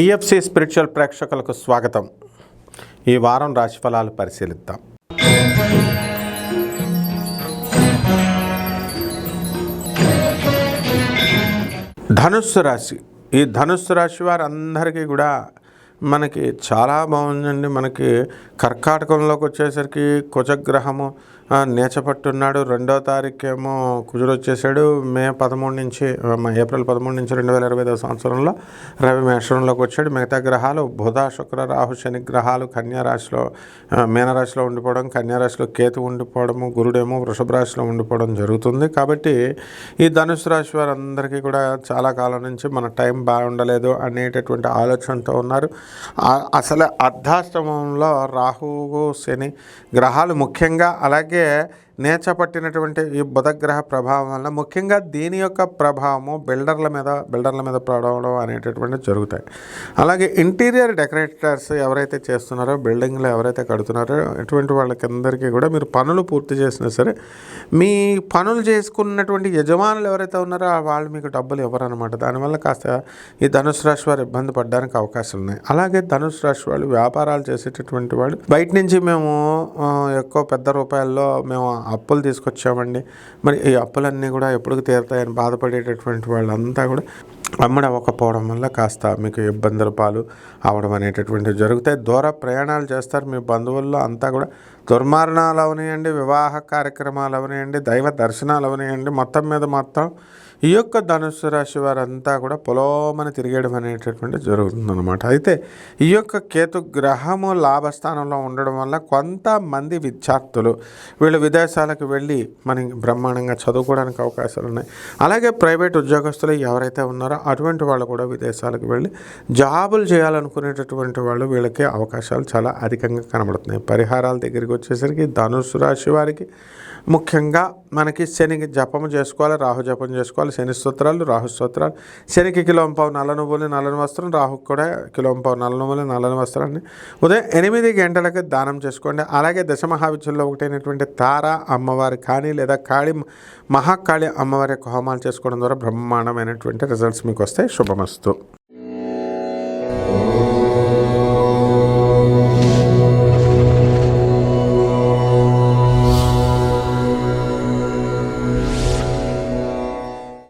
TFC spiritual ప్రేక్షకులకు స్వాగతం. ఈ వారం రాశిఫలాలు పరిశీలిద్దాం. ధనుస్సు రాశి. ఈ ధనుస్సు రాశి వారందరికీ కూడా మనకి చాలా బాగుందండి. మనకి కర్కాటకంలోకి వచ్చేసరికి కుజగ్రహము నేచపట్టున్నాడు నీచపట్టున్నాడు. రెండో తారీఖు ఏమో కుజుడు వచ్చేసాడు. మే పదమూడు నుంచి ఏప్రిల్ పదమూడు నుంచి రెండు వేల ఇరవై ఐదో సంవత్సరంలో రవి మేషంలోకి వచ్చాడు. మిగతా గ్రహాలు బుధ శుక్ర రాహు శని గ్రహాలు కన్యా రాశిలో మీనరాశిలో ఉండిపోవడం కన్యా రాశిలో కేతు ఉండిపోవడము గురుడేమో వృషభ రాశిలో ఉండిపోవడం జరుగుతుంది. కాబట్టి ఈ ధనుసు రాశి వారందరికీ కూడా చాలా కాలం నుంచి మన టైం బాగుండలేదు అనేటటువంటి ఆలోచనతో ఉన్నారు. అసలు అర్ధాష్టమంలో రాహువు శని గ్రహాలు ముఖ్యంగా అలాగే నేచ పట్టినటువంటి ఈ బుధగ్రహ ప్రభావం వల్ల ముఖ్యంగా దీని యొక్క ప్రభావము బిల్డర్ల మీద బిల్డర్ల మీద పడవడం అనేటటువంటివి జరుగుతాయి. అలాగే ఇంటీరియర్ డెకరేటర్స్ ఎవరైతే చేస్తున్నారో బిల్డింగ్లు ఎవరైతే కడుతున్నారో ఇటువంటి వాళ్ళకందరికీ కూడా మీరు పనులు పూర్తి చేసినా సరే మీ పనులు చేసుకున్నటువంటి యజమానులు ఎవరైతే ఉన్నారో వాళ్ళు మీకు డబ్బులు ఇవ్వరనమాట దానివల్ల కాస్త ఈ ధనుసు రాశి వారు ఇబ్బంది పడడానికి అవకాశాలు ఉన్నాయి. అలాగే ధనుసు రాశి వాళ్ళు వ్యాపారాలు చేసేటటువంటి వాళ్ళు బయట నుంచి మేము ఎక్కువ పెద్ద రూపాయల్లో మేము అప్పులు తీసుకొచ్చామండి. మరి ఈ అప్పులన్నీ కూడా ఎప్పుడు తీరుతాయని బాధపడేటటువంటి వాళ్ళంతా కూడా అమ్మడి అవ్వకపోవడం వల్ల కాస్త మీకు ఇబ్బందుల పాలు అవడం అనేటటువంటివి జరుగుతాయి. దూర ప్రయాణాలు చేస్తారు మీ బంధువుల్లో అంతా కూడా. దుర్మరణాలు అవనియండి వివాహ కార్యక్రమాలు అవనియండి దైవ దర్శనాలు అవనియండి మొత్తం మీద మొత్తం ఈ యొక్క ధనుసు రాశి వారంతా కూడా పొలోమని తిరిగేయడం అనేటటువంటి జరుగుతుందన్నమాట. అయితే ఈ యొక్క కేతు గ్రహము లాభస్థానంలో ఉండడం వల్ల కొంతమంది విద్యార్థులు వీళ్ళు విదేశాలకు వెళ్ళి మనకి బ్రహ్మాండంగా చదువుకోవడానికి అవకాశాలు ఉన్నాయి. అలాగే ప్రైవేట్ ఉద్యోగస్తులు ఎవరైతే ఉన్నారో అటువంటి వాళ్ళు కూడా విదేశాలకు వెళ్ళి జాబులు చేయాలనుకునేటటువంటి వాళ్ళు వీళ్ళకి అవకాశాలు చాలా అధికంగా కనబడుతున్నాయి. పరిహారాల దగ్గరికి వచ్చేసరికి ధనుసు రాశి వారికి ముఖ్యంగా మనకి శనికి జపము చేసుకోవాలి రాహు జపం చేసుకోవాలి శని స్తోత్రాలు రాహు స్తోత్రాలు. శనికి కిలోంపావు నల్ల నువ్వులు నల్లని వస్త్రం రాహుకు కూడా కిలోంపావు నల్ల నువ్వులు నల్లని వస్త్రాన్ని. ఉదయం ఎనిమిది గంటలకు దానం చేసుకోండి. అలాగే దశమహావిద్యుల్లో ఒకటైనటువంటి తార అమ్మవారి కానీ లేదా కాళీ మహాకాళి అమ్మవారి యొక్క హోమాలు చేసుకోవడం ద్వారా బ్రహ్మాండమైనటువంటి రిజల్ట్స్ మీకు వస్తాయి శుభమస్తు.